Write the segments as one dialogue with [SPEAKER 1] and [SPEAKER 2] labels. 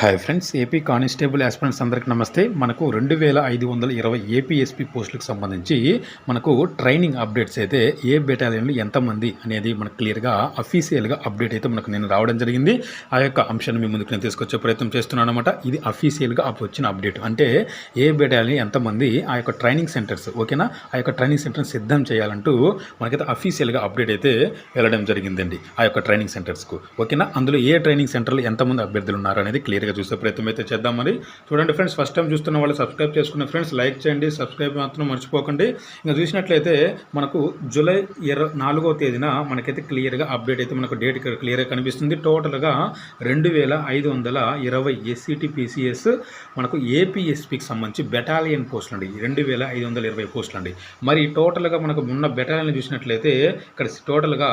[SPEAKER 1] Hi friends AP constable aspirants అందరికీ నమస్తే. మనకు రెండు వేల ఐదు వందల ఇరవై ఏపీఎస్పీ పోస్టులకు సంబంధించి మనకు ట్రైనింగ్ అప్డేట్స్ అయితే ఏ బెటాలియన్లు ఎంతమంది అనేది మనకు క్లియర్గా అఫీషియల్గా అప్డేట్ అయితే మనకు నేను రావడం జరిగింది. ఆ యొక్క అంశాన్ని మీ ముందుకు నేను తీసుకొచ్చే ప్రయత్నం చేస్తున్నాను అనమాట ఇది అఫీషియల్గా వచ్చిన అప్డేట్ అంటే ఏ బెటాలియన్ ఎంతమంది ఆ యొక్క ట్రైనింగ్ సెంటర్స్ ఓకేనా ఆ యొక్క ట్రైనింగ్ సెంటర్ని సిద్ధం చేయాలంటూ మనకైతే అఫీషియల్గా అప్డేట్ అయితే వెళ్ళడం జరిగిందండి. ఆ యొక్క ట్రైనింగ్ సెంటర్స్కు ఓకేనా అందులో ఏ ట్రైనింగ్ సెంటర్లు ఎంతమంది అభ్యర్థులు ఉన్నారు అనేది క్లియర్గా చూసే ప్రయత్నం అయితే చేద్దాం మరి. చూడండి ఫ్రెండ్స్ ఫస్ట్ టైం చూస్తున్న వాళ్ళు సబ్స్క్రైబ్ చేసుకున్న ఫ్రెండ్స్ లైక్ చేయండి సబ్స్క్రైబ్ మాత్రం మర్చిపోకండి. ఇంకా చూసినట్లయితే మనకు జూలై ఇరవై నాలుగో తేదీన మనకైతే క్లియర్గా అప్డేట్ అయితే మనకు డేట్ ఇక్కడ క్లియర్గా కనిపిస్తుంది. టోటల్గా రెండు వేల ఐదు వందల ఇరవై ఎస్సీటీ పీసీఎస్ మనకు ఏపీఎస్పికి సంబంధించి బెటాలియన్ పోస్టులు అండి. రెండు వేల ఐదు వందల ఇరవై పోస్టులు అండి. మరి టోటల్గా మనకు ఉన్న బెటాలియన్ చూసినట్లయితే ఇక్కడ టోటల్గా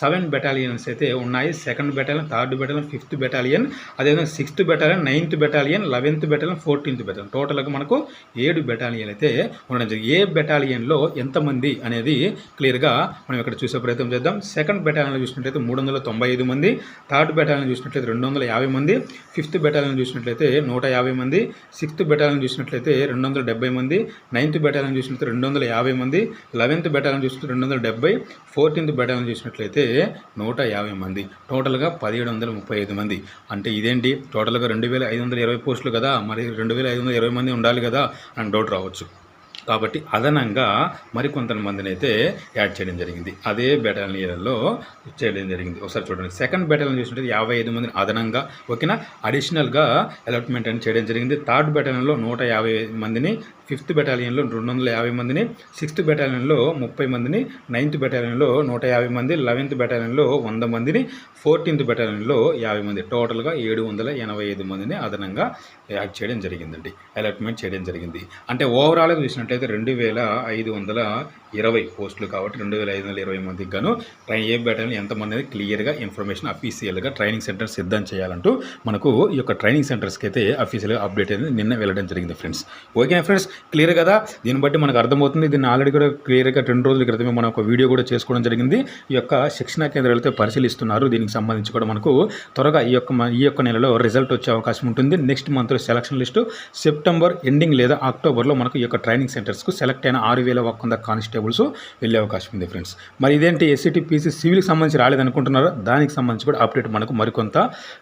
[SPEAKER 1] సెవెన్ బెటాలియన్స్ అయితే ఉన్నాయి. Second battalion third battalion fifth battalion అదేవిధంగా sixth battalion ninth battalion eleventh battalion fourteenth battalion టోటల్గా మనకు ఏడు బెటాలియన్ అయితే ఉండడం జరిగింది. ఏ బెటాలియన్లో ఎంతమంది అనేది క్లియర్గా మనం ఇక్కడ చూసే ప్రయత్నం చేద్దాం. సెకండ్ బెటాలియన్ చూసినట్లయితే మూడు వందల తొంభై ఐదు మంది. థర్డ్ బెటాలియన్ చూసినట్లయితే రెండు వందల యాభై మంది. ఫిఫ్త్ బెటాలియన్ చూసినట్లయితే నూట యాభై మంది. సిక్స్త్ బెటాలియన్ చూసినట్లయితే రెండు వందల డెబ్బై మంది. నైన్త్ బెటాలియన్ చూసినట్లయితే రెండు వందల యాభై మంది. లెవెన్త్ బెటాలియన్ చూసినట్టు రెండు వందల డెబ్బై. ఫోర్టీన్త్ బెటాలియన్ చూసినట్లయితే నూట యాభై మంది. టోటల్గా పదిహేడు వందల ముప్పై ఐదు మంది. అంటే ఇదేంటి? టోటల్గా రెండు వేల ఐదు వందల ఇరవై పోస్టులు కదా మరి రెండు వేల ఐదు వందల ఇరవై మంది ఉండాలి కదా అని డౌట్ రావచ్చు. కాబట్టి అదనంగా మరికొంతమందిని అయితే యాడ్ చేయడం జరిగింది. అదే బెటాలియన్లో చేయడం జరిగింది. ఒకసారి చూడండి. సెకండ్ బెటాలియన్ చూసినట్టు యాభై ఐదు మందిని అదనంగా ఓకేనా? అడిషనల్గా అలాట్మెంట్ అని చేయడం జరిగింది. థర్డ్ బెటాలియన్లో నూట యాభై మందిని ఫిఫ్త్ బెటాలియన్లో రెండు వందల యాభై మందిని సిక్స్త్ బెటాలియన్లో ముప్పై మందిని నైన్త్ బెటాలియన్లో నూట యాభై మంది లెవెన్త్ బెటాలియన్లో వంద మందిని ఫోర్టీన్త్ బెటాలియన్లో యాభై మంది. టోటల్గా ఏడు వందల ఎనభై ఐదు మందిని అదనంగా యాడ్ చేయడం జరిగిందండి అలాట్మెంట్ చేయడం జరిగింది. అంటే ఓవరాల్గా చూసినట్లయితే రెండు వేల ఐదు వందల ఇరవై పోస్టులు కాబట్టి రెండు వేల ఐదు వందల ఇరవై మందికి గాను ట్రైన్ ఏ బెటాలియన్ ఎంతమంది అనేది క్లియర్గా ఇన్ఫర్మేషన్ అఫీషియల్గా ట్రైనింగ్ సెంటర్ సిద్ధం చేయాలంటూ మనకు ఈ యొక్క ట్రైనింగ్ సెంటర్స్కి అయితే అఫీషియల్గా అప్డేట్ అనేది నిన్న వెళ్ళడం జరిగింది ఫ్రెండ్స్. ఓకే ఫ్రెండ్స్ క్లియర్ కదా? దీన్ని బట్టి మనకు అర్థమవుతుంది. దీన్ని ఆల్రెడీ కూడా క్లియర్గా రెండు రోజుల క్రితమే మనం ఒక వీడియో కూడా చేసుకోవడం జరిగింది. ఈ యొక్క శిక్షణా కేంద్రాలతో పరిశీలిస్తున్నారు. దీనికి సంబంధించి కూడా మనకు త్వరగా ఈ యొక్క ఈ యొక్క నెలలో రిజల్ట్ వచ్చే అవకాశం ఉంటుంది. నెక్స్ట్ మంత్లో సెలక్షన్ లిస్టు సెప్టెంబర్ ఎండింగ్ లేదా అక్టోబర్లో మనకు ఈ యొక్క ట్రైనింగ్ సెంటర్స్కు సెలెక్ట్ అయిన ఆరు వేల ఒక్క వంద కానిస్టేబుల్స్ వెళ్ళే అవకాశం ఉంది ఫ్రెండ్స్. మరి ఇదేంటి? ఎస్సీటీ పీసీ సివిల్కి సంబంధించి రాలేదనుకుంటున్నారా? దానికి సంబంధించి కూడా అప్డేట్ మనకు మరికొంత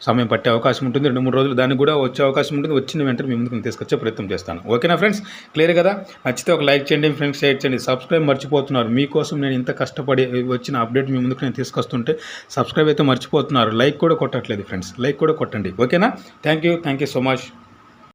[SPEAKER 1] సమయం పట్టే అవకాశం ఉంటుంది. రెండు మూడు రోజులు దానికి కూడా వచ్చే అవకాశం ఉంటుంది. వచ్చిన వెంటనే మీ ముందుకు తీసుకొచ్చే ప్రయత్నం చేస్తాను. ఓకేనా ఫ్రెండ్స్? క్లియర్ కదా? నచ్చితే ఒక లైక్ చేయండి ఫ్రెండ్స్ షేర్ చేయండి. సబ్స్క్రైబ్ మర్చిపోతున్నారు. మీకోసం నేను ఇంత కష్టపడి వచ్చిన అప్డేట్ మీ ముందుకు నేను తీసుకొస్తుంటే సబ్స్క్రైబ్ అయితే మర్చిపోతున్నారు. లైక్ కూడా కొట్టట్లేదు ఫ్రెండ్స్. లైక్ కూడా కొట్టండి. ఓకేనా? Thank you. Thank you so much.